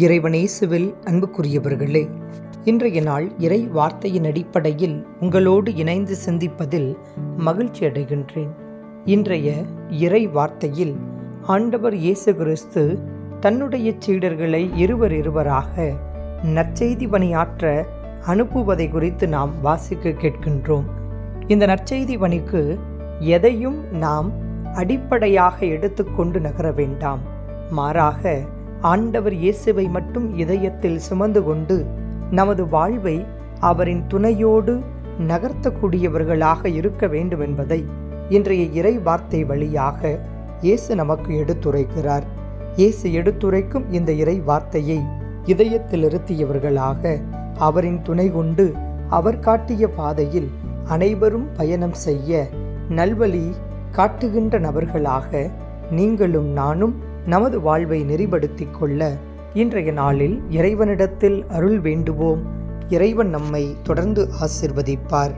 இறைவனேசுவில் அன்புக்குரியவர்களே இன்றைய நாள் இறை வார்த்தையின் அடிப்படையில் உங்களோடு இணைந்து சிந்திப்பதில் மகிழ்ச்சி அடைகின்றேன். இன்றைய இறை வார்த்தையில் ஆண்டவர் இயேசு கிறிஸ்து தன்னுடைய சீடர்களை இருவர் இருவராக நற்செய்தி பணியாற்ற அனுப்புவதை குறித்து நாம் வாசிக்க கேட்கின்றோம். இந்த நற்செய்தி பணிக்கு எதையும் நாம் அடிப்படையாக எடுத்துக்கொண்டு நகர வேண்டாம். மாறாக ஆண்டவர் இயேசுவை மட்டும் இதயத்தில் சுமந்து கொண்டு நமது வாழ்வை அவரின் துணையோடு நகர்த்தக்கூடியவர்களாக இருக்க வேண்டும் என்பதை இன்றைய இறை வார்த்தை வழியாக இயேசு நமக்கு எடுத்துரைக்கிறார். இயேசு எடுத்துரைக்கும் இந்த இறை வார்த்தையை இதயத்தில் இருத்தியவர்களாக அவரின் துணை கொண்டு அவர் காட்டிய பாதையில் அனைவரும் பயணம் செய்ய நல்வழி காட்டுகின்ற நபர்களாக நீங்களும் நானும் நமது வாழ்வை நெறிப்படுத்தி கொள்ள இன்றைய நாளில் இறைவனிடத்தில் அருள் வேண்டுவோம். இறைவன் நம்மை தொடர்ந்து ஆசிர்வதிப்பார்.